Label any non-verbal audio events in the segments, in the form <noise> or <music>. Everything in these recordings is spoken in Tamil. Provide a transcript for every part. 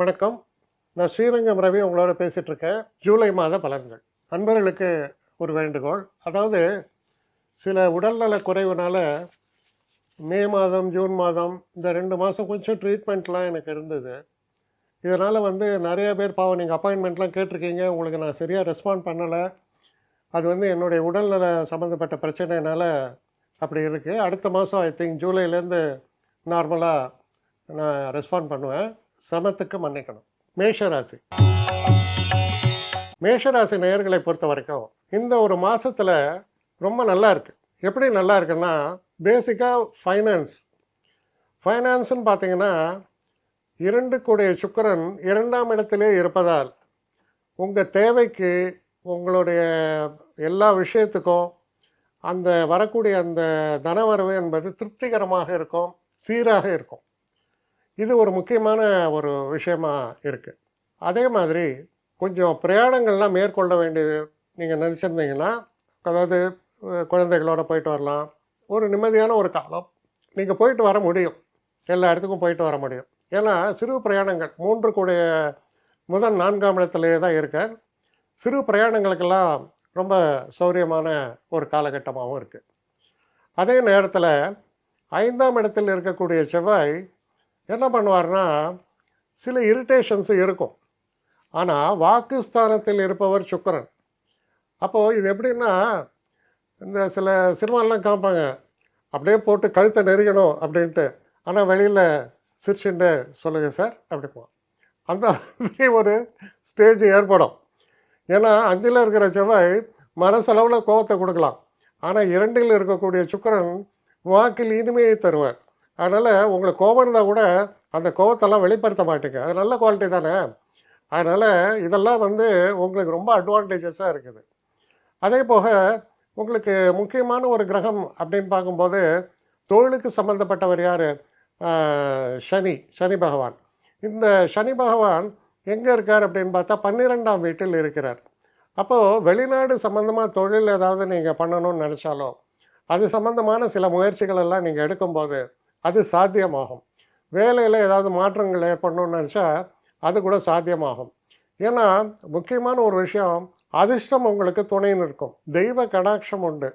வணக்கம். நான் ஸ்ரீரங்கம் ரவி உங்களோட பேசிகிட்ருக்கேன் ஜூலை மாத பலன்கள். அன்பர்களுக்கு ஒரு வேண்டுகோள். அதாவது சில உடல்நல குறைவுனால மே மாதம் ஜூன் மாதம் இந்த ரெண்டு மாதம் கொஞ்சம் ட்ரீட்மெண்ட்லாம் எனக்கு இருந்தது. இதனால் வந்து நிறைய பேர் பாவம் நீங்கள் அப்பாயின்மெண்ட்லாம் கேட்டிருக்கீங்க. உங்களுக்கு நான் சரியாக ரெஸ்பாண்ட் பண்ணலை. அது வந்து என்னுடைய உடல்நல சம்மந்தப்பட்ட பிரச்சனைனால அப்படி இருக்குது அடுத்த மாதம் ஐ திங்க் ஜூலைலேருந்து நார்மலாக நான் ரெஸ்பாண்ட் பண்ணுவேன். சிரமத்துக்கு மன்னிக்கணும். மேஷராசி. மேஷராசி நேயர்களை பொறுத்த வரைக்கும் இந்த ஒரு மாதத்தில் ரொம்ப நல்லா இருக்குது எப்படி நல்லா இருக்குன்னா பேசிக்காக ஃபைனான்ஸ் ஃபைனான்ஸ்னு பார்த்தீங்கன்னா இரண்டு கூடிய சுக்கரன் இரண்டாம் இடத்திலே இருப்பதால் உங்கள் தேவைக்கு உங்களுடைய எல்லா விஷயத்துக்கும் அந்த வரக்கூடிய அந்த தனவரவு என்பது திருப்திகரமாக இருக்கும் சீராக இருக்கும். இது ஒரு முக்கியமான ஒரு விஷயமாக இருக்குது அதே மாதிரி கொஞ்சம் பிரயாணங்கள்லாம் மேற்கொள்ள வேண்டியது நீங்கள் நினச்சிருந்தீங்கன்னா அதாவது குழந்தைகளோட போயிட்டு வரலாம். ஒரு நிம்மதியான ஒரு காலம். நீங்கள் போயிட்டு வர முடியும். எல்லா இடத்துக்கும் போயிட்டு வர முடியும். ஏன்னா சிறு பிரயாணங்கள் மூன்று கூடிய முதல் நான்காம் இடத்துலேயே தான் இருக்க. சிறு பிரயாணங்களுக்கெல்லாம் ரொம்ப சௌரியமான ஒரு காலகட்டமாகவும் இருக்குது அதே நேரத்தில் ஐந்தாம் இடத்தில் இருக்கக்கூடிய செவ்வாய் என்ன பண்ணுவார்னா சில இரிட்டேஷன்ஸ் இருக்கும். ஆனால் வாக்குஸ்தானத்தில் இருப்பவர் சுக்கிரன். அப்போது இது எப்படின்னா இந்த சில சினிமாலாம் காமிப்பாங்க. அப்படியே போட்டு கழுத்தை நெருங்கணும் அப்படின்ட்டு. ஆனால் வெளியில் சிரிச்சுட்டு சொல்லுங்கள் சார் அப்படிப்போ அந்த மாதிரி ஒரு ஸ்டேஜ் ஏற்படும். ஏன்னா அஞ்சில் இருக்கிற செவ்வாய் மனசளவில் கோபத்தை கொடுக்கலாம். ஆனால் இரண்டில் இருக்கக்கூடிய சுக்கிரன் வாக்கில் இனிமையை தருவார். அதனால் உங்களுக்கு கோபம் இருந்தால் கூட அந்த கோபத்தெல்லாம் வெளிப்படுத்த மாட்டேங்க. அது நல்ல குவாலிட்டி தானே? அதனால் இதெல்லாம் வந்து உங்களுக்கு ரொம்ப அட்வான்டேஜஸாக இருக்குது. அதே போக உங்களுக்கு முக்கியமான ஒரு கிரகம் அப்படின்னு பார்க்கும்போது தொழிலுக்கு சம்மந்தப்பட்டவர் யார்? சனி சனி பகவான். இந்த சனி பகவான் எங்கே இருக்கார் அப்படின்னு பார்த்தா பன்னிரெண்டாம் வீட்டில் இருக்கிறார். அப்போது வெளிநாடு சம்மந்தமாக தொழில் ஏதாவது நீங்கள் பண்ணணும்னு நினச்சாலோ அது சம்மந்தமான சில முயற்சிகள் எல்லாம் நீங்கள் எடுக்கும்போது அது சாத்தியமாகும். வேலையில் ஏதாவது மாற்றங்கள் ஏற்படணும்னு நினச்சா அது கூட சாத்தியமாகும். ஏன்னா முக்கியமான ஒரு விஷயம் அதிர்ஷ்டம் உங்களுக்கு துணை நிற்கும் தெய்வ கடாட்சம் உண்டு.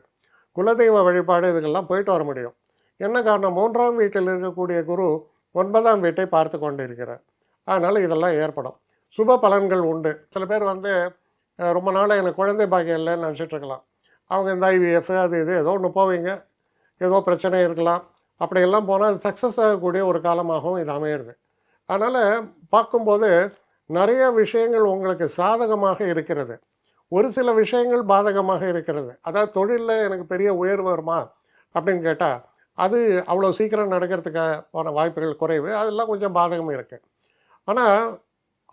குலதெய்வ வழிபாடு இதுக்கெல்லாம் போயிட்டு வர முடியும். என்ன காரணம்? மூன்றாம் வீட்டில் இருக்கக்கூடிய குரு ஒன்பதாம் வீட்டை பார்த்து கொண்டு இருக்கிறார் அதனால் இதெல்லாம் ஏற்படும். சுப பலன்கள் உண்டு. சில பேர் வந்து ரொம்ப நாளாக எனக்கு குழந்தை பாக்கியம் இல்லைன்னு நினச்சிட்ருக்கலாம் அவங்க இந்த ஐவிஎஃப் அது இது ஏதோ ஒன்று போவீங்க. ஏதோ பிரச்சனை இருக்கலாம். அப்படியெல்லாம் போனால் அது சக்ஸஸ் ஆகக்கூடிய ஒரு காலமாகவும் இது அமையிறது. அதனால் பார்க்கும்போது நிறைய விஷயங்கள் உங்களுக்கு சாதகமாக இருக்கிறது. ஒரு சில விஷயங்கள் பாதகமாக இருக்கிறது. அதாவது தொழிலில் எனக்கு பெரிய உயர்வு வருமா அப்படின்னு கேட்டால் அது அவ்வளோ சீக்கிரம் நடக்கிறதுக்கான வாய்ப்புகள் குறைவு. அதெல்லாம் கொஞ்சம் பாதகம் இருக்குது ஆனால்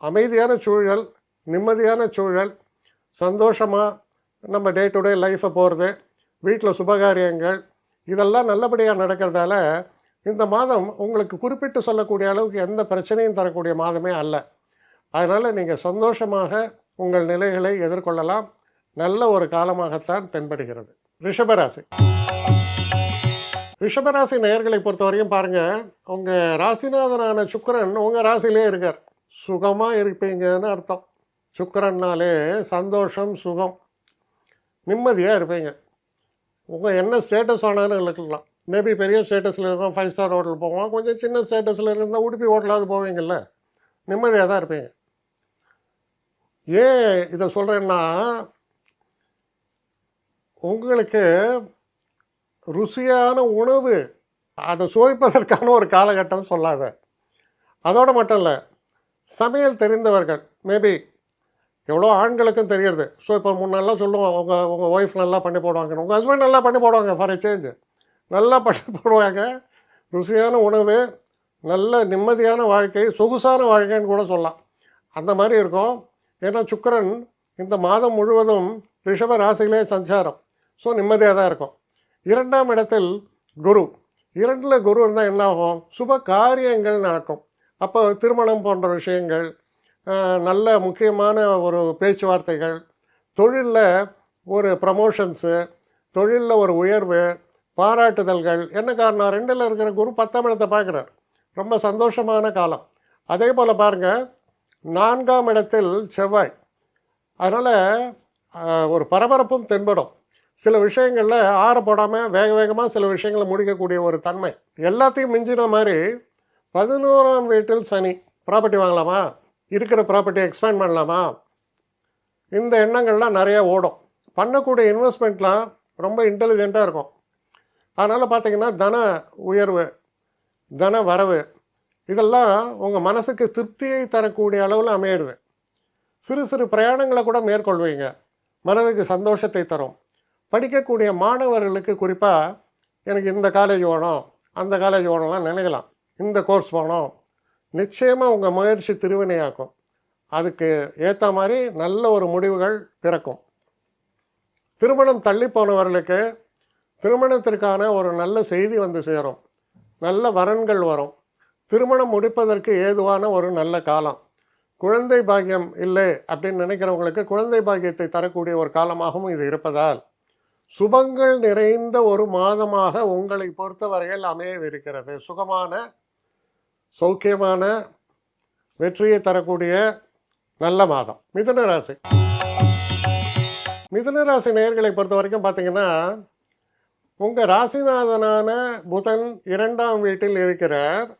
அமைதியான சூழல் நிம்மதியான சூழல் சந்தோஷமாக நம்ம டே டு டே லைஃப்பை போகிறது வீட்டில் சுபகாரியங்கள் இதெல்லாம் நல்லபடியாக நடக்கிறதால இந்த மாதம் உங்களுக்கு குறிப்பிட்டு சொல்லக்கூடிய அளவுக்கு எந்த பிரச்சனையும் தரக்கூடிய மாதமே அல்ல. அதனால் நீங்கள் சந்தோஷமாக உங்கள் நிலைகளை எதிர்கொள்ளலாம். நல்ல ஒரு காலமாகத்தான் தென்படுகிறது. ரிஷபராசி. ரிஷபராசி நேயர்களை பொறுத்தவரையும் பாருங்கள் உங்கள் ராசிநாதனான சுக்கரன் உங்கள் ராசிலே இருக்கார். சுகமாக இருப்பீங்கன்னு அர்த்தம். சுக்கரன்னாலே சந்தோஷம் சுகம். நிம்மதியாக இருப்பீங்க. உங்கள் என்ன ஸ்டேட்டஸ் ஆனாலும் இருக்கலாம். மேபி பெரிய ஸ்டேட்டஸில் இருக்கோம் ஃபைவ் ஸ்டார் ஹோட்டல் போவோம். கொஞ்சம் சின்ன ஸ்டேட்டஸில் இருந்தால் உடுப்பி ஹோட்டலாவது போவீங்கள்ல நிம்மதியாக தான் இருப்பீங்க. ஏன் இதை சொல்கிறேன்னா உங்களுக்கு ருசியான உணவு அதை சுவைப்பதற்கான ஒரு காலகட்டம் சொல்லாத. அதோடு மட்டும் இல்லை சமையல் தெரிந்தவர்கள் மேபி எவ்வளோ ஆண்களுக்கும் தெரியுது ஸோ இப்போ முன்னெல்லாம் சொல்லுவோம் உங்கள் உங்கள் ஒய்ஃப் நல்லா பண்ணி போடுவாங்க உங்கள் ஹஸ்பண்ட் நல்லா பண்ணி போடுவாங்க ஃபார் சேஞ்ச் நல்லா பண்ணி போடுவாங்க. ருசியான உணவு நல்ல நிம்மதியான வாழ்க்கை சொகுசான வாழ்க்கைன்னு கூட சொல்லலாம். அந்த மாதிரி இருக்கும். ஏன்னா சுக்கரன் இந்த மாதம் முழுவதும் ரிஷப ராசிகளே சஞ்சாரம். ஸோ நிம்மதியாக தான் இருக்கும். இரண்டாம் இடத்தில் குரு. இரண்டில் குரு இருந்தால் என்ன ஆகும் சுப காரியங்கள் நடக்கும். அப்போ திருமணம் போன்ற விஷயங்கள் நல்ல முக்கியமான ஒரு பேச்சுவார்த்தைகள் தொழிலில் ஒரு ப்ரமோஷன்ஸு தொழிலில் ஒரு உயர்வு பாராட்டுதல்கள். என்ன காரணம்? ரெண்டில் இருக்கிற குரு பத்தாம் இடத்தை பார்க்குறார். ரொம்ப சந்தோஷமான காலம். அதே போல் பாருங்கள் நான்காம் இடத்தில் செவ்வாய். அதனால் ஒரு பரபரப்பும் தென்படும். சில விஷயங்களில் ஆற போடாமல் வேக வேகமாக சில விஷயங்களை முடிக்கக்கூடிய ஒரு தன்மை. எல்லாத்தையும் மிஞ்சின மாதிரி பதினோராம் வீட்டில் சனி. ப்ராப்பர்ட்டி வாங்கலாமா? இருக்கிற ப்ராப்பர்ட்டியை எக்ஸ்பேண்ட் பண்ணலாமா? இந்த எண்ணங்கள்லாம் நிறையா ஓடும். பண்ணக்கூடிய இன்வெஸ்ட்மெண்ட்லாம் ரொம்ப இன்டெலிஜெண்ட்டாக இருக்கும். அதனால் பார்த்தீங்கன்னா தன உயர்வு தன வரவு இதெல்லாம் உங்கள் மனசுக்கு திருப்தியை தரக்கூடிய அளவில் அமையிடுது சிறு சிறு பிரயாணங்களை கூட மேற்கொள்வீங்க. மனதுக்கு சந்தோஷத்தை தரும். படிக்கக்கூடிய மாணவர்களுக்கு குறிப்பாக எனக்கு இந்த காலேஜ் வேணும் அந்த காலேஜ் வேணும்லாம் நினைக்கலாம். இந்த கோர்ஸ் போகணும் நிச்சயமாக உங்கள் முயற்சி திருவினையாக்கும். அதுக்கு ஏற்ற மாதிரி நல்ல ஒரு முடிவுகள் பிறக்கும். திருமணம் தள்ளி போனவர்களுக்கு திருமணத்திற்கான ஒரு நல்ல செய்தி வந்து சேரும். நல்ல வரன்கள் வரும். திருமணம் முடிப்பதற்கு ஏதுவான ஒரு நல்ல காலம். குழந்தை பாக்கியம் இல்லை அப்படின்னு நினைக்கிறவங்களுக்கு குழந்தை பாக்கியத்தை தரக்கூடிய ஒரு காலமாகவும் இது இருப்பதால் சுபங்கள் நிறைந்த ஒரு மாதமாக உங்களை பொறுத்தவரையில் அமையவிருக்கிறது. சுகமான சௌக்கியமான வெற்றியை தரக்கூடிய நல்ல மாதம். மிதுன ராசி. மிதுன ராசி நேர்களை பொறுத்த வரைக்கும் பார்த்தீங்கன்னா உங்கள் ராசிநாதனான புதன் இரண்டாம் வீட்டில் இருக்கிறார்.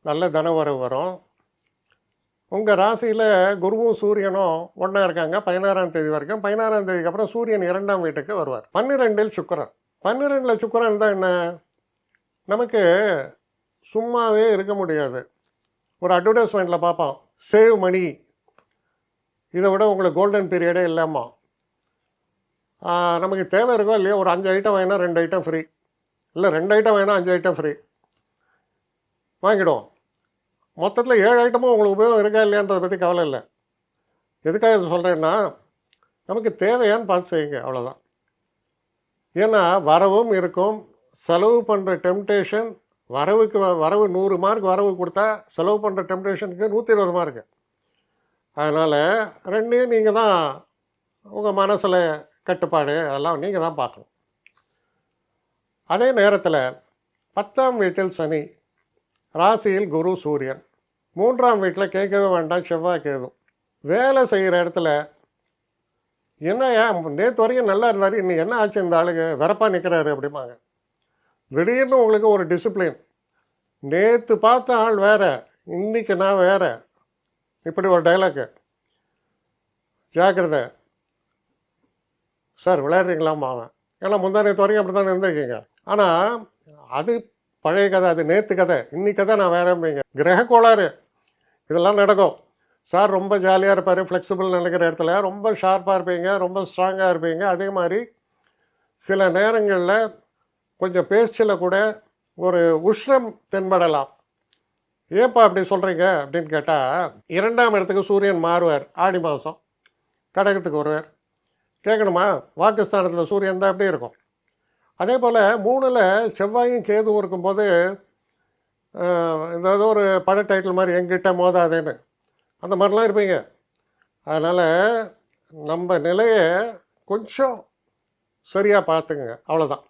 நல்ல தனவரவு வரும். உங்கள் ராசியில் குருவும் சூரியனும் ஒன்றா இருக்காங்க. பதினாறாம் தேதி வரைக்கும். பதினாறாம் தேதிக்கு அப்புறம் சூரியன் இரண்டாம் வீட்டுக்கு வருவார். பன்னிரெண்டில் சுக்கரன். பன்னிரெண்டில் சுக்கரன் தான் என்ன? நமக்கு சும்மாவே இருக்க முடியாது. ஒரு அட்வர்டைஸ்மெண்ட்டில் பார்ப்போம். Save money. இதை விட உங்களுக்கு கோல்டன் பீரியடே இல்லாமா. நமக்கு தேவை இருக்கோ இல்லையோ ஒரு அஞ்சு ஐட்டம் வாங்கினா ரெண்டு ஐட்டம் ஃப்ரீ இல்லை ரெண்டு ஐட்டம் வேணா அஞ்சு ஐட்டம் ஃப்ரீ வாங்கிடுவோம். மொத்தத்தில் ஏழு ஐட்டமும் உங்களுக்கு உபயோகம் இருக்கா இல்லையான்றதை பற்றி கவலை இல்லை. எதுக்காக இது சொல்கிறேன்னா நமக்கு தேவையான்னு பார்த்து செய்யுங்க அவ்வளோதான் ஏன்னா வரவும் இருக்கும். செலவு பண்ணுற டெம்டேஷன் வரவுக்கு வ- வரவு நூறு மார்க் வரவு கொடுத்தா செலவு பண்ணுற டெம்டேஷனுக்கு நூற்றி இருபது மார்க்கு அதனால் ரெண்டையும் நீங்கள் தான் உங்கள் மனசில் கட்டுப்பாடு அதெல்லாம் நீங்கள் தான் பார்க்கணும். அதே நேரத்தில் பத்தாம் வீட்டில் சனி ராசியில் குரு சூரியன். மூன்றாம் வீட்டில் கேட்கவே வேண்டாம் செவ்வாய் கேதும் வேலை செய்கிற இடத்துல என்ன ஏன் நேற்று வரைக்கும் நல்லா இருந்தார் இன்னைக்கு என்ன ஆச்சு இந்த ஆளுக்கு? வெறப்பாக நிற்கிறாரு அப்படிம்பாங்க. திடீர்னு உங்களுக்கு ஒரு டிசிப்ளின் நேற்று பார்த்த ஆள் வேறு இன்றைக்கி நான் வேற. இப்படி ஒரு டைலாக்கு ஜாக்கிரதை. சார் விளையாடுறீங்களாமா அவன். ஏன்னா முந்தா நேற்று வரைக்கும் அப்படி தானே இருந்திருக்கீங்க. ஆனால் அது பழைய கதை அது நேற்று கதை. இன்னைக்கு கதை நான் வேறம்பிங்க கிரக கோளாறு. இதெல்லாம் நடக்கும். சார் ரொம்ப ஜாலியாக இருப்பார் ஃப்ளெக்சிபிள் நினைக்கிற இடத்துல. ரொம்ப ஷார்ப்பாக இருப்பீங்க ரொம்ப ஸ்ட்ராங்காக இருப்பீங்க. அதே மாதிரி சில நேரங்களில் கொஞ்சம் பேச்சில் கூட ஒரு உஷ்ணம் தென்படலாம். ஏப்பா அப்படி சொல்கிறீங்க அப்படின்னு கேட்டால் இரண்டாம் இடத்துக்கு சூரியன் மாறுவார் ஆடி மாதம் கடகத்துக்கு வருவார். கேட்கணுமா வாக்குஸ்தானத்தில் சூரியன் தான் எப்படி இருக்கும்? அதே போல் மூணில் செவ்வாயும் கேதுவும் இருக்கும்போது ஆஹ், இந்த ஒரு பட டைட்டில் மாதிரி எங்கிட்ட மோதாதேன்னு. அந்த மாதிரிலாம் இருப்பீங்க. அதனால் நம்ம நிலையை கொஞ்சம் சரியாக பார்த்துங்க அவ்வளோதான்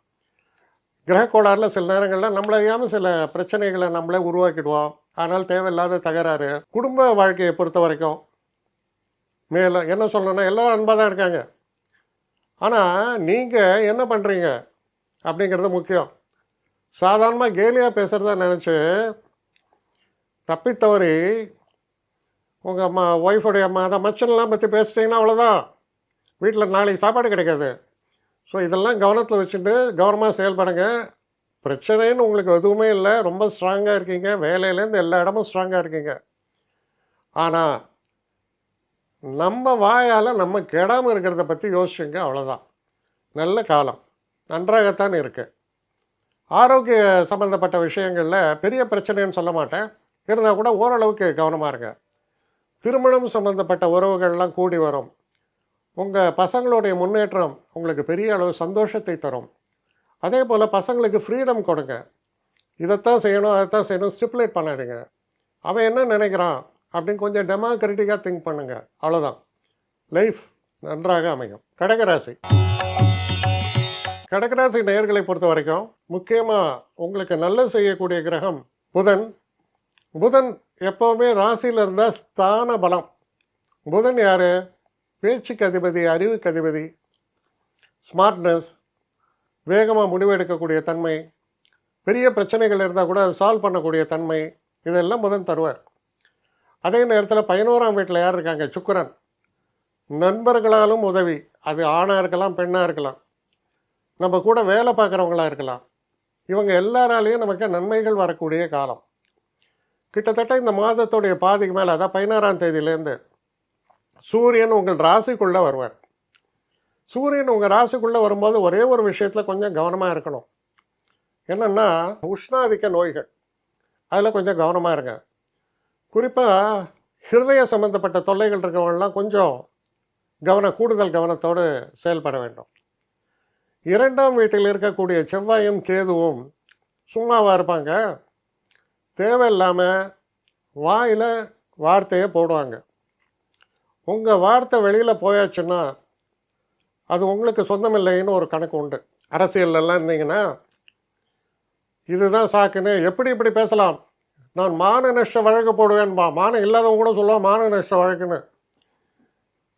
கிரக சில நேரங்களில் நம்மளையாமல் அறியாமல் சில பிரச்சனைகளை நம்மளே உருவாக்கிடுவோம். அதனால் தேவையில்லாத தகராறு. குடும்ப வாழ்க்கையை பொறுத்த வரைக்கும் மேலும் என்ன சொல்லணும்னா எல்லோரும் அன்பாக தான் இருக்காங்க. ஆனால் நீங்கள் என்ன பண்ணுறீங்க அப்படிங்கிறது முக்கியம். சாதாரணமாக கேலியாக பேசுகிறதா நினச்சி தப்பித்தவறி உங்கள் அம்மா ஒய்ஃபுடைய அம்மா அதை மச்சன்லாம் பற்றி பேசிட்டீங்கன்னா அவ்வளோதான் வீட்டில் நாளைக்கு சாப்பாடு கிடைக்காது. ஸோ இதெல்லாம் கவனத்தில் வச்சுட்டு கவனமாக செயல்படுங்க. பிரச்சனைன்னு உங்களுக்கு எதுவுமே இல்லை. ரொம்ப ஸ்ட்ராங்காக இருக்கீங்க. வேலையிலேருந்து எல்லா இடமும் ஸ்ட்ராங்காக இருக்கீங்க. ஆனால் நம்ம வாயால் நம்ம கெடாமல் இருக்கிறத பற்றி யோசிச்சுங்க. அவ்வளோதான் நல்ல காலம். நன்றாகத்தான் இருக்குது ஆரோக்கிய சம்மந்தப்பட்ட விஷயங்களில் பெரிய பிரச்சனைன்னு சொல்ல மாட்டேன். இருந்தால் கூட ஓரளவுக்கு கவனமாக இருங்க. திருமணம் சம்மந்தப்பட்ட உறவுகள்லாம் கூடி வரும். உங்கள் பசங்களுடைய முன்னேற்றம் உங்களுக்கு பெரிய அளவு சந்தோஷத்தை தரும். அதே போல் பசங்களுக்கு ஃப்ரீடம் கொடுங்க. இதைத்தான் செய்யணும் அதைத்தான் செய்யணும் ஸ்டிப்புலேட் பண்ணாதீங்க. அவன் என்ன நினைக்கிறான் அப்படின்னு கொஞ்சம் டெமோக்ரட்டிக்காக திங்க் பண்ணுங்கள் அவ்வளோதான் லைஃப் நன்றாக அமையும். கடகராசி. கடகராசி நேர்களை பொறுத்த வரைக்கும் முக்கியமாக உங்களுக்கு நல்லது செய்யக்கூடிய கிரகம் புதன். புதன் எப்போவுமே ராசியில் இருந்தால் ஸ்தான பலம். புதன் யார்? பேச்சுக்கு அதிபதி அறிவுக்கு அதிபதி ஸ்மார்ட்னஸ் வேகமாக முடிவெடுக்கக்கூடிய தன்மை பெரிய பிரச்சனைகள் இருந்தால் கூட அதை சால்வ் பண்ணக்கூடிய தன்மை இதெல்லாம் முதன் தருவார். அதே நேரத்தில் பதினோராம் வீட்டில் யார் இருக்காங்க? சுக்கரன். நண்பர்களாலும் உதவி. அது ஆணாக இருக்கலாம் பெண்ணாக இருக்கலாம். நம்ம கூட வேலை பார்க்குறவங்களா இருக்கலாம். இவங்க எல்லாராலேயும் நமக்கு நன்மைகள் வரக்கூடிய காலம். கிட்டத்தட்ட இந்த மாதத்துடைய பாதிக்கு மேலே அதான் பதினாறாம் தேதியிலேருந்து சூரியன் உங்கள் ராசிக்குள்ளே வருவார். சூரியன் உங்கள் ராசிக்குள்ளே வரும்போது ஒரே ஒரு விஷயத்தில் கொஞ்சம் கவனமாக இருக்கணும். என்னென்னா உஷ்ணாதிக்க நோய்கள். அதில் கொஞ்சம் கவனமாக இருங்க. குறிப்பாக ஹிருதய சம்மந்தப்பட்ட தொல்லைகள் இருக்கிறவங்களாம் கொஞ்சம் கவன கூடுதல் கவனத்தோடு செயல்பட வேண்டும். இரண்டாம் வீட்டில் இருக்கக்கூடிய செவ்வாயும் கேதுவும் சும்மாவாக இருப்பாங்க. தேவையில்லாமல் வாயில் வார்த்தையை போடுவாங்க. உங்கள் வார்த்தை வெளியில் போயாச்சுன்னா அது உங்களுக்கு சொந்தமில்லைன்னு ஒரு கணக்கு உண்டு. அரசியல்லாம் இருந்தீங்கன்னா இதுதான் சாக்குன்னு எப்படி இப்படி பேசலாம்? நான் மான நஷ்ட வழக்கு போடுவேன்பா மானம் இல்லாதவங்க கூட சொல்லுவான் மான நஷ்ட வழக்குன்னு.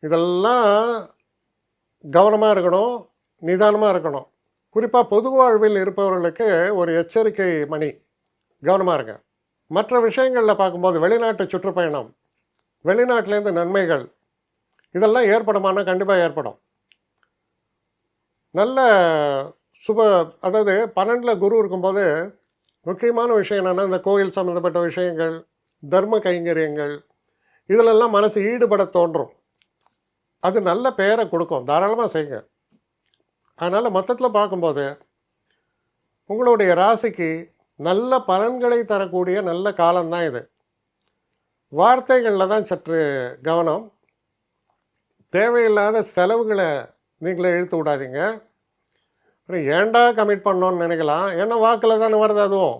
இதெல்லாம் கவனமாக இருக்கணும் நிதானமாக இருக்கணும். குறிப்பாக பொது வாழ்வில் இருப்பவர்களுக்கு ஒரு எச்சரிக்கை மணி. கவனமாக இருங்க. மற்ற விஷயங்களில் பார்க்கும்போது வெளிநாட்டு சுற்றுப்பயணம் வெளிநாட்டிலேருந்து நன்மைகள் இதெல்லாம் ஏற்படுமானா கண்டிப்பாக ஏற்படும். நல்ல சுப அதாவது பன்னெண்டில் குரு இருக்கும்போது முக்கியமான விஷயம் என்னென்னா இந்த கோயில் சம்மந்தப்பட்ட விஷயங்கள் தர்ம கைங்கரியங்கள் இதிலெல்லாம் மனசு ஈடுபட தோன்றும். அது நல்ல பெயரை கொடுக்கும். தாராளமாக செய்யுங்க. அதனால் மொத்தத்தில் பார்க்கும்போது உங்களுடைய ராசிக்கு நல்ல பலன்களை தரக்கூடிய நல்ல காலம்தான் இது. வார்த்தைகளில் தான் சற்று கவனம். தேவையில்லாத செலவுகளை நீங்களே இழுத்து விடாதீங்க. ஏண்டா ஏன்டா கமிட் பண்ணோன்னு நினைக்கலாம். ஏன்னா வாக்கில் தானே வருது அதுவும்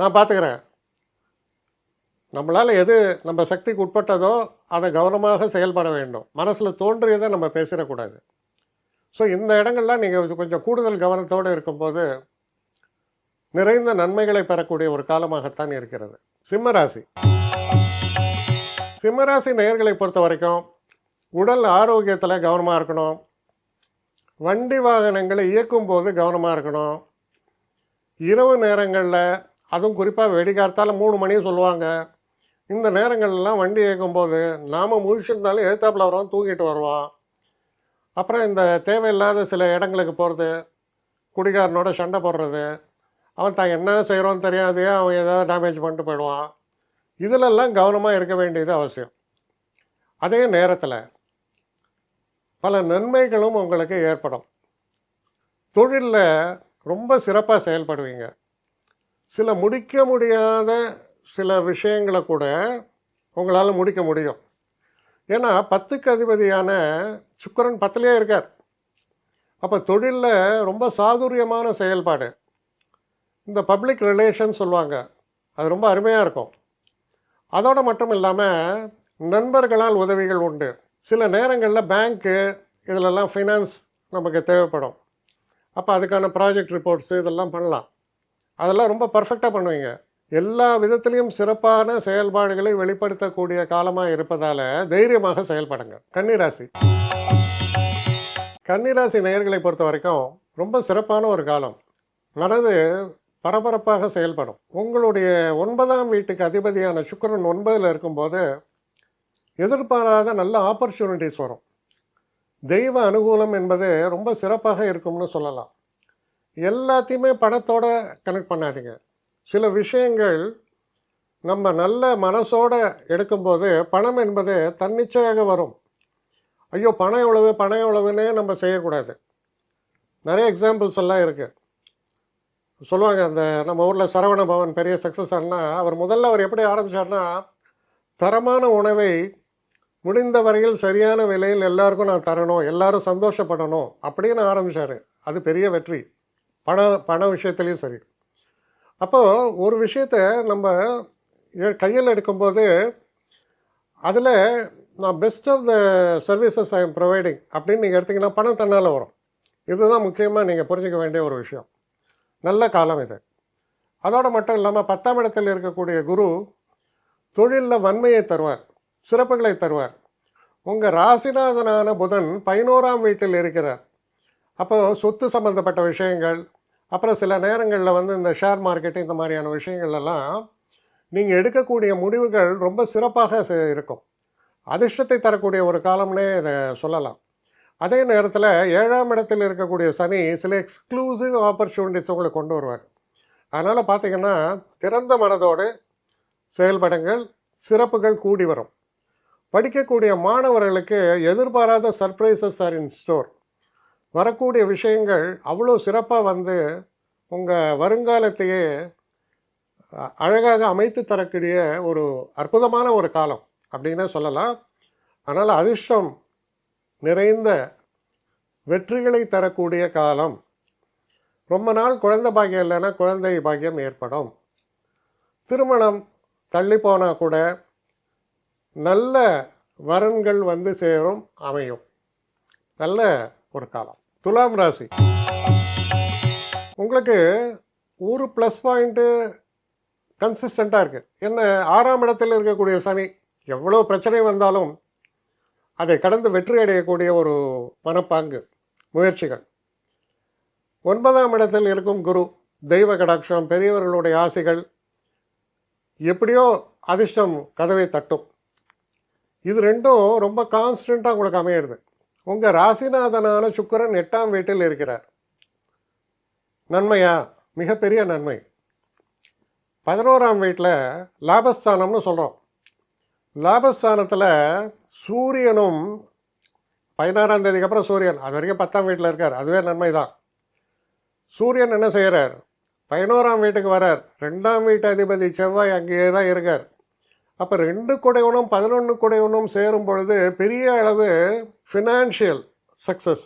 நான் பார்த்துக்கிறேன் நம்மளால் எது நம்ம சக்திக்கு உட்பட்டதோ அதை கவனமாக செயல்பட வேண்டும். மனசில் தோன்றியதை நம்ம பேசிடக்கூடாது. ஸோ இந்த இடங்கள்லாம் நீங்கள் கொஞ்சம் கூடுதல் கவனத்தோடு இருக்கும்போது நிறைந்த நன்மைகளை பெறக்கூடிய ஒரு காலமாகத்தான் இருக்கிறது. சிம்மராசி சிம்மராசி நேர்களை பொறுத்த வரைக்கும் உடல் ஆரோக்கியத்தில் கவனமாக இருக்கணும். வண்டி வாகனங்களை இயக்கும் போது கவனமாக இருக்கணும். இரவு நேரங்களில் அதுவும் குறிப்பாக வெடிகார்த்தால் மூணு மணி சொல்லுவாங்க. இந்த நேரங்கள்லாம் வண்டி இயக்கும்போது நாம் முழிச்சிருந்தாலும் எழுத்தாப்பில் வருவோம் தூங்கிட்டு வருவோம் அப்புறம் இந்த தேவையில்லாத சில இடங்களுக்கு போகிறது குடிகாரனோட சண்டை போடுறது அவன் தான் என்ன செய்கிறோன்னு தெரியாது அவன் ஏதாவது டேமேஜ் பண்ணிட்டு போயிடுவான். இதிலெல்லாம் கவனமாக இருக்க வேண்டியது அவசியம். அதே நேரத்தில் பல நன்மைகளும் உங்களுக்கு ஏற்படும். தொழிலில் ரொம்ப சிறப்பாக செயல்படுவீங்க. சில முடிக்க முடியாத சில விஷயங்களை கூட உங்களால் முடிக்க முடியும். ஏன்னா பத்துக்கு அதிபதியான சுக்கரன் பத்துலேயே இருக்கார். அப்போ தொழிலில் ரொம்ப சாதுரியமான செயல்பாடு. இந்த பப்ளிக் ரிலேஷன் சொல்லுவாங்க. அது ரொம்ப அருமையாக இருக்கும். அதோடு மட்டும் இல்லாமல் நண்பர்களால் உதவிகள் உண்டு. சில நேரங்களில் பேங்க்கு இதிலெல்லாம் ஃபைனான்ஸ் நமக்கு தேவைப்படும். அப்போ அதுக்கான ப்ராஜெக்ட் ரிப்போர்ட்ஸு இதெல்லாம் பண்ணலாம். அதெல்லாம் ரொம்ப பர்ஃபெக்டாக பண்ணுவீங்க. எல்லா விதத்திலையும் சிறப்பான செயல்பாடுகளை வெளிப்படுத்தக்கூடிய காலமாக இருப்பதால் தைரியமாக செயல்படுங்க. கன்னிராசி. கன்னிராசி நேயர்களை பொறுத்த வரைக்கும் ரொம்ப சிறப்பான ஒரு காலம். மனது பரபரப்பாக செயல்படும். உங்களுடைய ஒன்பதாம் வீட்டுக்கு அதிபதியான சுக்கரன் ஒன்பதில் இருக்கும்போது எதிர்பாராத நல்ல ஆப்பர்ச்சுனிட்டிஸ் வரும். தெய்வ அனுகூலம் என்பது ரொம்ப சிறப்பாக இருக்கும்னு சொல்லலாம். எல்லாத்தையுமே பணத்தோட கனெக்ட் பண்ணாதீங்க. சில விஷயங்கள் நம்ம நல்ல மனசோட எடுக்கும்போது பணம் என்பது தன்னிச்சையாக வரும். ஐயோ பணம் எவ்வளவு பணம் எவ்வளவுன்னே நம்ம செய்யக்கூடாது. நிறைய எக்ஸாம்பிள்ஸ் எல்லாம் இருக்குது சொல்லுவாங்க அந்த நம்ம ஊரில் சரவண பவன் பெரிய சக்ஸஸ் ஆனால் அவர் முதல்ல அவர் எப்படி ஆரம்பித்தார்னா தரமான உணவை முடிந்த வரையில் சரியான விலையில் எல்லாருக்கும் நான் தரணும் எல்லாரும் சந்தோஷப்படணும் அப்படின்னு ஆரம்பித்தார் அது பெரிய வெற்றி. பண பண விஷயத்துலேயும் சரி. அப்போது ஒரு விஷயத்தை நம்ம எ- கையில் எடுக்கும்போது அதில் நான் best of the services I am providing அப்படின்னு நீங்கள் எடுத்தீங்கன்னா பணம் தன்னால் வரும். இதுதான் முக்கியமாக நீங்கள் புரிஞ்சிக்க வேண்டிய ஒரு விஷயம். நல்ல காலம் இது. அதோடு மட்டும் இல்லாமல் பத்தாம் இடத்தில் இருக்கக்கூடிய குரு தொழிலில் வன்மையை தருவார். சிறப்புகளை தருவார். உங்கள் ராசிநாதனான புதன் பதினோராம் வீட்டில் இருக்கிறார். அப்போ சொத்து சம்மந்தப்பட்ட விஷயங்கள் அப்புறம் சில நேரங்களில் வந்து இந்த ஷேர் மார்க்கெட்டு இந்த மாதிரியான விஷயங்கள்லாம் நீங்கள் எடுக்கக்கூடிய முடிவுகள் ரொம்ப சிறப்பாக இருக்கும். அதிர்ஷ்டத்தை தரக்கூடிய ஒரு காலம்னே இதை சொல்லலாம். அதே நேரத்தில் ஏழாம் இடத்தில் இருக்கக்கூடிய சனி சில எக்ஸ்க்ளூசிவ் ஆப்பர்ச்சுனிட்டிஸ் உங்களுக்கு கொண்டு வருவார். அதனால் பார்த்தீங்கன்னா திறந்த மனதோடு செயல்படுங்கள் சிறப்புகள் கூடி வரும். படிக்கக்கூடிய மாணவர்களுக்கு எதிர்பாராத சர்ப்ரைசஸ் ஆர் இன் ஸ்டோர் வரக்கூடிய விஷயங்கள் அவ்வளோ சிறப்பாக வந்து உங்கள் வருங்காலத்தையே அழகாக அமைத்து தரக்கூடிய ஒரு அற்புதமான ஒரு காலம் அப்படின்னே சொல்லலாம். அதனால் அதிர்ஷ்டம் நிறைந்த வெற்றிகளை தரக்கூடிய காலம். ரொம்ப நாள் குழந்தை பாக்கியம் இல்லைன்னா குழந்தை பாக்கியம் ஏற்படும். திருமணம் தள்ளி போனால் கூட நல்ல வரன்கள் வந்து சேரும் அமையும். நல்ல ஒரு காலம். துலாம் ராசி. உங்களுக்கு ஒரு ப்ளஸ் பாயிண்ட்டு கன்சிஸ்டண்ட்டாக இருக்குது என்ன ஆறாம் இடத்தில் இருக்கக்கூடிய சனி எவ்வளோ பிரச்சனை வந்தாலும் அதை கடந்து வெற்றி அடையக்கூடிய ஒரு மனப்பாங்கு முயற்சிகள். ஒன்பதாம் இடத்தில் இருக்கும் குரு தெய்வ கடாட்சம் பெரியவர்களுடைய ஆசைகள் எப்படியோ அதிர்ஷ்டம் கதவை தட்டும். இது ரெண்டும் ரொம்ப கான்ஸ்டண்ட்டாக உங்களுக்கு அமையிறது. உங்கள் ராசிநாதனான சுக்கிரன் எட்டாம் வீட்டில் இருக்கிறார். நன்மையா? மிகப்பெரிய நன்மை. பதினோராம் வீட்டில் லாபஸ்தானம்னு சொல்கிறோம் லாபஸ்தானத்தில் சூரியனும் பதினாறாம் தேதிக்கு அப்புறம் சூரியன். அது வரைக்கும் பத்தாம் வீட்டில் இருக்கார். அதுவே நன்மை தான் சூரியன் என்ன செய்கிறார் பதினோராம் வீட்டுக்கு வரார் ரெண்டாம் வீட்டு அதிபதி செவ்வாய் அங்கேயே தான் இருக்கார். அப்போ ரெண்டு குடையவனும் பதினொன்று குடையவனும் சேரும் பொழுது பெரிய அளவு ஃபினான்ஷியல் சக்ஸஸ்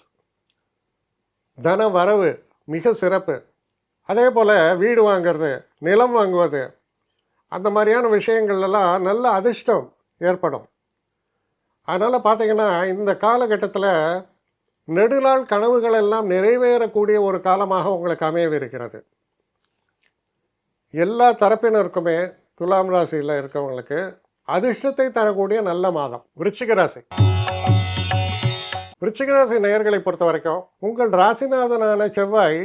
தன வரவு மிக சிறப்பு. அதே போல் வீடு வாங்கிறது நிலம் வாங்குவது அந்த மாதிரியான விஷயங்கள்லாம் நல்ல அதிர்ஷ்டம் ஏற்படும். அதனால் பார்த்தீங்கன்னா இந்த காலகட்டத்தில் நெடுநாள் கனவுகள் எல்லாம் நிறைவேறக்கூடிய ஒரு காலமாக உங்களுக்கு அமையவிருக்கிறது. எல்லா தரப்பினருக்குமே துலாம் ராசியில் இருக்கவங்களுக்கு அதிர்ஷ்டத்தை தரக்கூடிய நல்ல மாதம் விருச்சிக ராசி. விருச்சிக ராசி நேயர்களை பொறுத்த வரைக்கும் உங்கள் ராசிநாதனான செவ்வாய்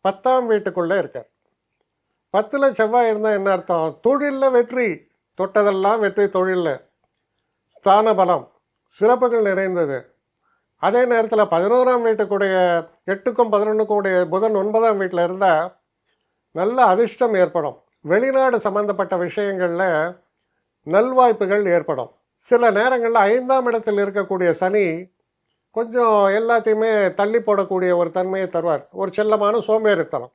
பத்தாம் வீட்டுக்குள்ளே இருக்கார். பத்தில் செவ்வாய் இருந்தால் என்ன அர்த்தம்? தொழிலில் வெற்றி தொட்டதெல்லாம் வெற்றி தொழிலில். ஸ்தான பலம் சிறப்புகள் நிறைந்தது. அதே நேரத்தில் பதினோராம் வீட்டுக்குடைய எட்டுக்கும் பதினொன்றுக்கும் உடைய புதன் ஒன்பதாம் வீட்டில் இருந்தால் நல்ல அதிர்ஷ்டம் ஏற்படும். வெளிநாடு சம்பந்தப்பட்ட விஷயங்களில் நல்வாய்ப்புகள் ஏற்படும். சில நேரங்களில் ஐந்தாம் இடத்தில் இருக்கக்கூடிய சனி கொஞ்சம் எல்லாத்தையுமே தள்ளி போடக்கூடிய ஒரு தன்மையை தருவார். ஒரு செல்லமான சோம்பேறித்தனம்.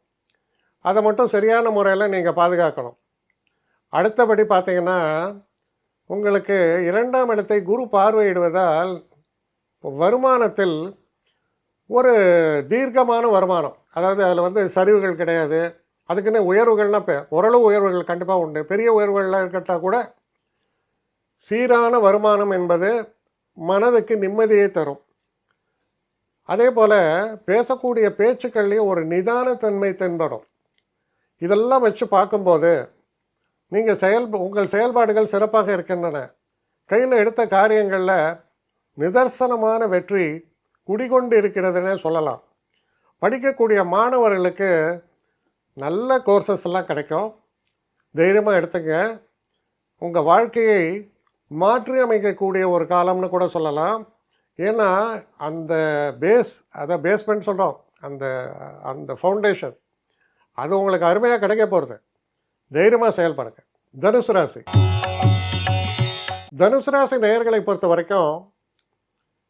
அதை மட்டும் சரியான முறையில் நீங்கள் பாதுகாக்கணும். அடுத்தபடி பார்த்தீங்கன்னா உங்களுக்கு இரண்டாம் இடத்தை குரு பார்வையிடுவதால் வருமானத்தில் ஒரு தீர்க்கமான வருமானம். அதாவது அதில் வந்து சரிவுகள் கிடையாது. அதுக்குன்னு உயர்வுகள்னா இப்போ ஓரளவு உயர்வுகள் கண்டிப்பாக உண்டு. பெரிய உயர்வுகள்லாம் இருக்கட்டா கூட சீரான வருமானம் என்பது மனதுக்கு நிம்மதியை தரும். அதே போல் பேசக்கூடிய பேச்சுக்கள்லேயும் ஒரு நிதானத்தன்மை தென்படும். இதெல்லாம் வச்சு பார்க்கும்போது நீங்கள் செயல் உங்கள் செயல்பாடுகள் சிறப்பாக இருக்கின்றன. கையில் எடுத்த காரியங்களில் நிதர்சனமான வெற்றி குடிகொண்டு இருக்கிறதுனே சொல்லலாம். படிக்கக்கூடிய மாணவர்களுக்கு நல்ல கோர்சஸ் எல்லாம் கிடைக்கும். தைரியமாக எடுத்துங்க. உங்கள் வாழ்க்கையை மாற்றி அமைக்கக்கூடிய ஒரு காலம்னு கூட சொல்லலாம். ஏன்னா அந்த பேஸ் அதை பேஸ்மெண்ட் சொல்கிறோம் அந்த அந்த ஃபவுண்டேஷன் அது உங்களுக்கு அருமையாக கிடைக்க போகிறது தைரியமாக செயல்படுங்க. தனுசு ராசி. தனுசு ராசி நேயர்களை பொறுத்த வரைக்கும்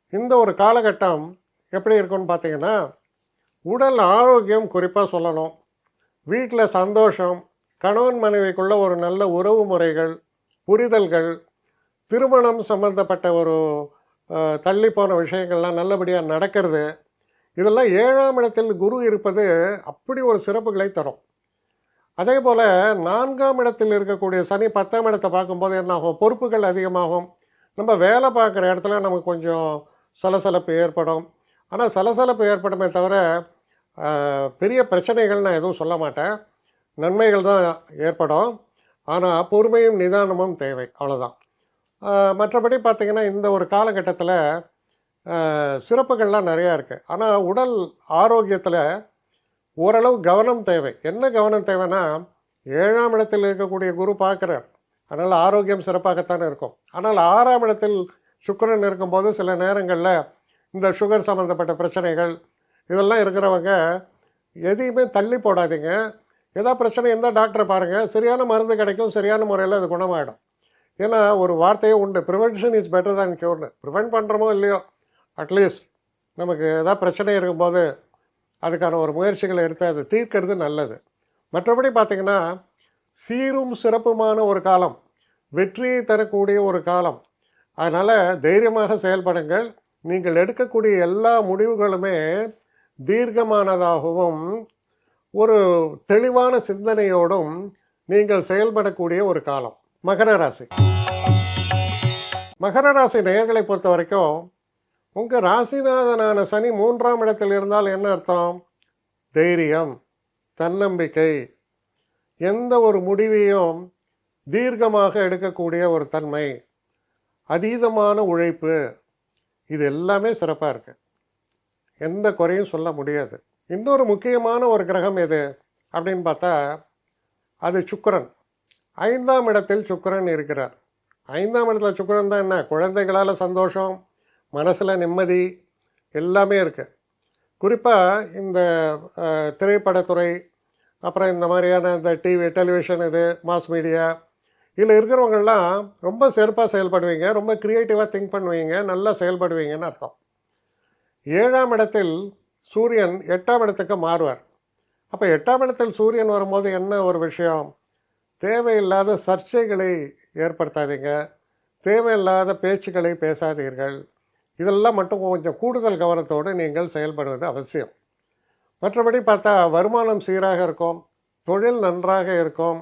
இந்த ஒரு காலகட்டம் எப்படி இருக்கும்னு பார்த்தீங்கன்னா உடல் ஆரோக்கியம் குறிப்பாக சொல்லணும். வீட்டில் சந்தோஷம் கணவன் மனைவிக்குள்ள ஒரு நல்ல உறவு முறைகள் புரிதல்கள் திருமணம் சம்பந்தப்பட்ட ஒரு தள்ளி போன விஷயங்கள்லாம் நல்லபடியாக நடக்கிறது. இதெல்லாம் ஏழாம் இடத்தில் குரு இருப்பது அப்படி ஒரு சிறப்புகளை தரும். அதே போல் நான்காம் இடத்தில் இருக்கக்கூடிய சனி பத்தாம் இடத்தை பார்க்கும்போது என்ன ஆகும் பொறுப்புகள் அதிகமாகும். நம்ம வேலை பார்க்குற இடத்துல நமக்கு கொஞ்சம் சலசலப்பு ஏற்படும். ஆனால் சலசலப்பு ஏற்படுமே தவிர பெரிய பிரச்சனைகள் நான் எதுவும் சொல்ல மாட்டேன். நன்மைகள் தான் ஏற்படும். ஆனால் பொறுமையும் நிதானமும் தேவை. அவ்வளோதான் மற்றபடி பார்த்திங்கன்னா இந்த ஒரு காலகட்டத்தில் சிறப்புகள்லாம் நிறையா இருக்குது ஆனால் உடல் ஆரோக்கியத்தில் ஓரளவு கவனம் தேவை. என்ன கவனம் தேவைன்னா ஏழாம் இடத்தில் இருக்கக்கூடிய குரு பார்க்குறார். அதனால் ஆரோக்கியம் சிறப்பாகத்தான் இருக்கும். ஆனால் ஆறாம் இடத்தில் சுக்கிரன் இருக்கும்போது சில நேரங்களில் இந்த சுகர் சம்மந்தப்பட்ட பிரச்சனைகள் இதெல்லாம் இருக்கிறவங்க எதையுமே தள்ளி போடாதீங்க. ஏதாவது பிரச்சனை இருந்தால் டாக்டரை பாருங்கள் சரியான மருந்து கிடைக்கும் சரியான முறையில் அது குணமாயிடும். ஏன்னா ஒரு வார்த்தையே உண்டு. ப்ரிவென்ஷன் இஸ் பெட்டர் தான் க்யூர்னு ப்ரிவென்ட் பண்ணுறோமோ இல்லையோ? அட்லீஸ்ட் நமக்கு ஏதாவது பிரச்சனை இருக்கும்போது அதுக்கான ஒரு முயற்சிகளை எடுத்து அதை தீர்க்கிறது நல்லது. மற்றபடி பார்த்திங்கன்னா சீரும் சிறப்புமான ஒரு காலம் வெற்றியை தரக்கூடிய ஒரு காலம். அதனால் தைரியமாக செயல்படுங்கள். நீங்கள் எடுக்கக்கூடிய எல்லா முடிவுகளுமே தீர்க்கமானதாகவும் ஒரு தெளிவான சிந்தனையோடும் நீங்கள் செயல்படக்கூடிய ஒரு காலம். மகர ராசி. மகர ராசி நேர்களை பொறுத்த வரைக்கும் உங்கள் ராசிநாதனான சனி மூன்றாம் இடத்தில் இருந்தால் என்ன அர்த்தம்? தைரியம் தன்னம்பிக்கை. எந்த ஒரு முடிவையும் தீர்க்கமாக எடுக்கக்கூடிய ஒரு தன்மை. அதீதமான உழைப்பு. இது எல்லாமே சிறப்பாக இருக்குது எந்த குறையும் சொல்ல முடியாது. இன்னொரு முக்கியமான ஒரு கிரகம் எது? அப்படின்னு பார்த்தா அது சுக்கரன். ஐந்தாம் இடத்தில் சுக்கரன் இருக்கிறார். ஐந்தாம் இடத்துல சுக்கரன் தான் என்ன? குழந்தைகளால் சந்தோஷம் மனசில் நிம்மதி எல்லாமே இருக்குது குறிப்பாக இந்த திரைப்படத்துறை அப்புறம் இந்த மாதிரியான இந்த டிவி டெலிவிஷன் இது மாஸ் மீடியா இதில் இருக்கிறவங்கள்லாம் ரொம்ப சிறப்பாக செயல்படுவீங்க ரொம்ப க்ரியேட்டிவாக திங்க் பண்ணுவீங்க நல்லா செயல்படுவீங்கன்னு அர்த்தம். ஏழாம் இடத்தில் சூரியன் எட்டாம் இடத்துக்கு மாறுவார். அப்போ எட்டாம் இடத்தில் சூரியன் வரும்போது என்ன ஒரு விஷயம்? தேவையில்லாத சர்ச்சைகளை ஏற்படுத்தாதீங்க. தேவையில்லாத பேச்சுக்களை பேசாதீர்கள். இதெல்லாம் மட்டும் கொஞ்சம் கூடுதல் கவனத்தோடு நீங்கள் செயல்படுவது அவசியம். மற்றபடி பார்த்தா வருமானம் சீராக இருக்கும். தொழில் நன்றாக இருக்கும்.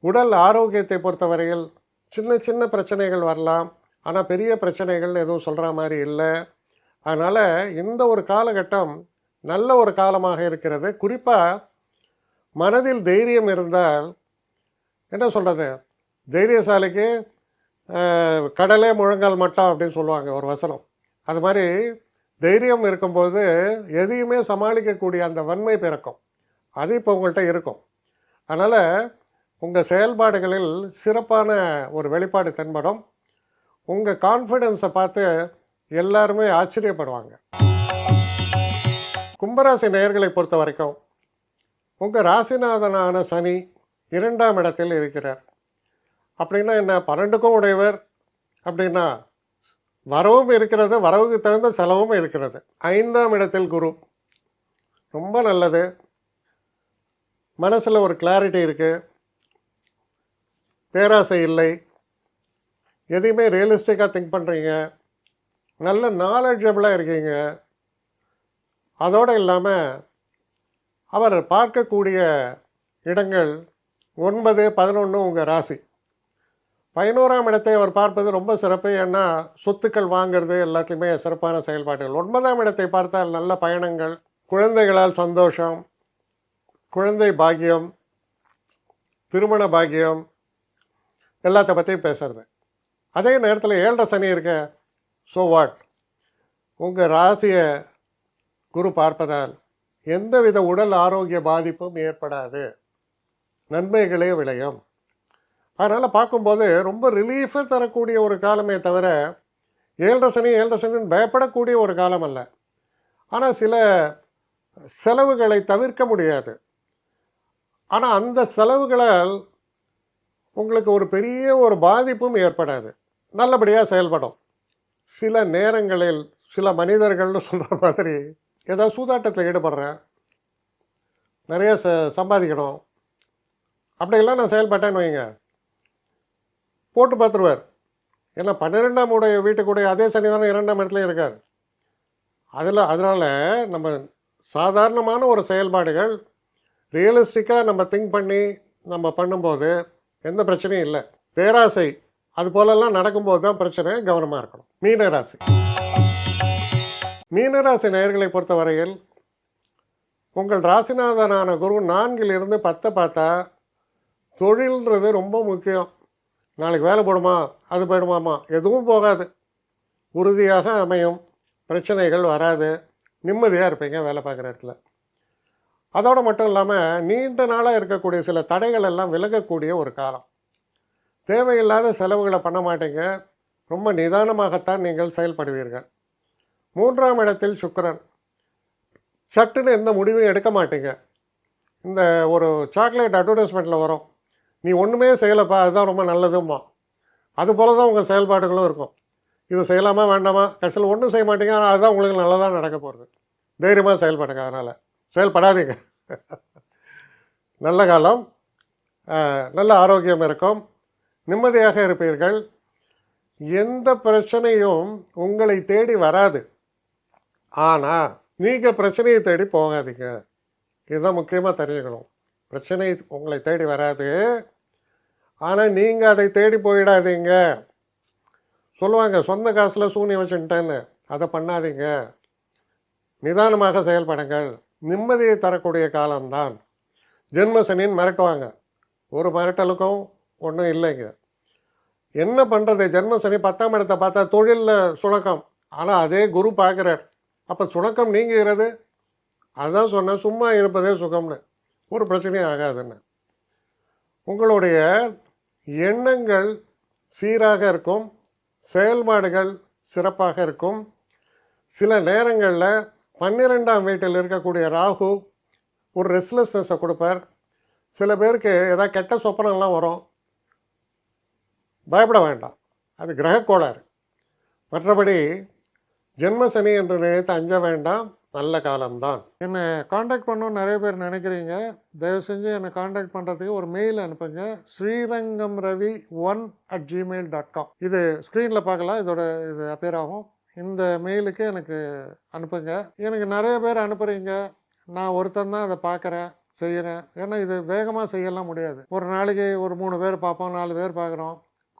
உடல் ஆரோக்கியத்தை பொறுத்தவரையில் சின்ன சின்ன பிரச்சனைகள் வரலாம். ஆனால் பெரிய பிரச்சனைகள் எதுவும் சொல்கிற மாதிரி இல்லை. அதனால் இந்த ஒரு காலகட்டம் நல்ல ஒரு காலமாக இருக்கிறது. குறிப்பாக மனதில் தைரியம் இருந்தால் என்ன சொல்கிறது தைரியசாலிக்கு கடலே முழங்கால் மட்டம் அப்படின்னு சொல்லுவாங்க ஒரு வசனம். அது மாதிரி தைரியம் இருக்கும்போது எதையுமே சமாளிக்கக்கூடிய அந்த வன்மை பிறக்கும். அது இப்போ உங்கள்கிட்ட இருக்கும். அதனால் உங்கள் செயல்பாடுகளில் சிறப்பான ஒரு வெளிப்பாடு தென்படும். உங்கள் கான்ஃபிடென்ஸை பார்த்து எல்லாருமே ஆச்சரியப்படுவாங்க. கும்பராசி நேயர்களை பொறுத்த வரைக்கும் உங்கள் ராசிநாதனான சனி இரண்டாம் இடத்தில் இருக்கிறார். அப்படின்னா என்ன? பன்னெண்டுக்கும் உடையவர். அப்படின்னா வரவும் இருக்கிறது வரவுக்கு தகுந்த செலவும் இருக்கிறது. ஐந்தாம் இடத்தில் குரு. ரொம்ப நல்லது. மனசில் ஒரு கிளாரிட்டி இருக்குது பேராசை இல்லை. எதையுமே ரியலிஸ்டிக்காக திங்க் பண்ணுறீங்க நல்ல நாலேஜபிளாக இருக்கீங்க. அதோடு இல்லாமல் அவர் பார்க்கக்கூடிய இடங்கள் ஒன்பது பதினொன்று உங்கள் ராசி. பதினோராம் இடத்தை அவர் பார்ப்பது ரொம்ப சிறப்பு. ஏன்னா சொத்துக்கள் வாங்குறது எல்லாத்தையுமே சிறப்பான செயல்பாடுகள். ஒன்பதாம் இடத்தை பார்த்தால் நல்ல பயணங்கள் குழந்தைகளால் சந்தோஷம் குழந்தை பாக்கியம் திருமண பாக்கியம் எல்லாத்த பற்றியும் பேசுகிறது அதே நேரத்தில் ஏழரை சனி இருக்க ஸோ வாட் உங்கள் ராசியை குரு பார்ப்பதால் எந்தவித உடல் ஆரோக்கிய பாதிப்பும் ஏற்படாது. நன்மைகளே விளையும். அதனால் பார்க்கும்போது ரொம்ப ரிலீஃபை தரக்கூடிய ஒரு காலமே தவிர ஏழரை சனி ஏழரை சனின்னு பயப்படக்கூடிய ஒரு காலம் அல்ல. ஆனால் சில செலவுகளை தவிர்க்க முடியாது. ஆனால் அந்த செலவுகளால் உங்களுக்கு ஒரு பெரிய ஒரு பாதிப்பும் ஏற்படாது. நல்லபடியாக செயல்படும். சில நேரங்களில் சில மனிதர்கள்னு சொல்கிற மாதிரி ஏதாவது சூதாட்டத்தில் ஈடுபடுறேன் நிறைய ச சம்பாதிக்கணும். அப்படியெல்லாம் நான் செயல்பட்டேன்னு வைங்க. போட்டு பார்த்துருவார். ஏன்னா பன்னிரெண்டாம் உடைய வீட்டுக்குடைய அதே சனி தானே இரண்டாம் இடத்துலையும் இருக்கார். அதில் அதனால் நம்ம சாதாரணமான ஒரு செயல்பாடுகள் ரியலிஸ்டிக்காக நம்ம திங்க் பண்ணி நம்ம பண்ணும்போது எந்த பிரச்சனையும் இல்லை. பேராசை. அது போலெல்லாம் நடக்கும்போது தான் பிரச்சனை கவனமாக இருக்கணும். மீனராசி மீனராசி நேர்களை பொறுத்தவரையில் உங்கள் ராசிநாதனான குரு நான்கிலிருந்து பத்தை பார்த்தா தொழில்ன்றது ரொம்ப முக்கியம். நாளைக்கு வேலை போடுமா அது போயிடுமாமா எதுவும் போகாது. உறுதியாக அமையும். பிரச்சனைகள் வராது. நிம்மதியாக இருப்பீங்க வேலை பார்க்குற இடத்துல. அதோடு மட்டும் இல்லாமல் நீண்ட நாளாக இருக்கக்கூடிய சில தடைகள் எல்லாம் விலகக்கூடிய ஒரு காலம். தேவையில்லாத செலவுகளை பண்ண மாட்டீங்க. ரொம்ப நிதானமாகத்தான் நீங்கள் செயல்படுவீர்கள். மூன்றாம் இடத்தில் சுக்கரன். சட்டுன்னு எந்த முடிவும் எடுக்க மாட்டீங்க. இந்த ஒரு சாக்லேட் அட்வர்டைஸ்மெண்ட்டில் வரும். நீ ஒன்றுமே செய்யலைப்பா அதுதான் ரொம்ப நல்லதும்மா. அது போல தான் உங்கள் செயல்பாடுகளும் இருக்கும். இது செய்யலாமா வேண்டாமா? கடைசியில் ஒன்றும் செய்ய மாட்டீங்க. ஆனால் அதுதான் உங்களுக்கு நல்லதாக நடக்க போகிறது தைரியமாக செயல்படுங்க அதனால். செயல்படாதீங்க. <laughs> நல்ல காலம். நல்ல ஆரோக்கியம் இருக்கும். நிம்மதியாக இருப்பீர்கள். எந்த பிரச்சனையும் உங்களை தேடி வராது. ஆனால் நீங்கள் பிரச்சனையை தேடி போகாதீங்க. இதுதான் முக்கியமாக தெரிஞ்சுக்கணும். பிரச்சனை உங்களை தேடி வராது. ஆனால் நீங்கள் அதை தேடி போயிடாதீங்க. சொல்லுவாங்க சொந்த காசில் சூனியம் வச்சுட்டேன்னு அதை பண்ணாதீங்க. நிதானமாக செயல்படுங்கள். நிம்மதியை தரக்கூடிய காலம்தான். ஜென்மசனின்னு மிரட்டுவாங்க. ஒரு மிரட்டலுக்கும் ஒன்றும் இல்லைங்க. என்ன பண்ணுறது ஜென்ம சனி பத்தாம் இடத்தை பார்த்தா தொழிலில் சுணக்கம். ஆனால் அதே குரு பார்க்குறார். அப்போ சுணக்கம் நீங்கிறது அதுதான் சொன்னேன் சும்மா இருப்பதே சுகம்னு. ஒரு பிரச்சனையும் ஆகாதுன்னு. உங்களுடைய எண்ணங்கள் சீராக இருக்கும் செயல்பாடுகள் சிறப்பாக இருக்கும். சில நேரங்களில் பன்னிரெண்டாம் வீட்டில் இருக்கக்கூடிய ராகு ஒரு ரெஸ்ட்லெஸ்னஸை கொடுப்பார். சில பேருக்கு ஏதாவது கெட்ட சொப்பனம்லாம் வரும். பயப்பட வேண்டாம். அது கிரக கோளாறு. மற்றபடி ஜென்மசனி என்று நினைத்து அஞ்ச வேண்டாம். நல்ல காலம்தான். என்னை காண்டாக்ட் பண்ணணும்னு நிறைய பேர் நினைக்கிறீங்க. தயவு செஞ்சு என்னை காண்டாக்ட் பண்ணுறதுக்கு ஒரு மெயில் அனுப்புங்க. Srirangam Ravi one at Gmail dot com இது ஸ்க்ரீனில் பார்க்கலாம். இதோட இது அப்பியர் ஆகும். இந்த மெயிலுக்கு எனக்கு அனுப்புங்க. எனக்கு நிறைய பேர் அனுப்புகிறீங்க நான் ஒருத்தன் தான் அதை பார்க்குறேன் செய்கிறேன் ஏன்னா இது வேகமாக செய்யலாம் முடியாது. ஒரு நாளைக்கு ஒரு மூணு பேர் பார்ப்போம் நாலு பேர் பார்க்குறோம்.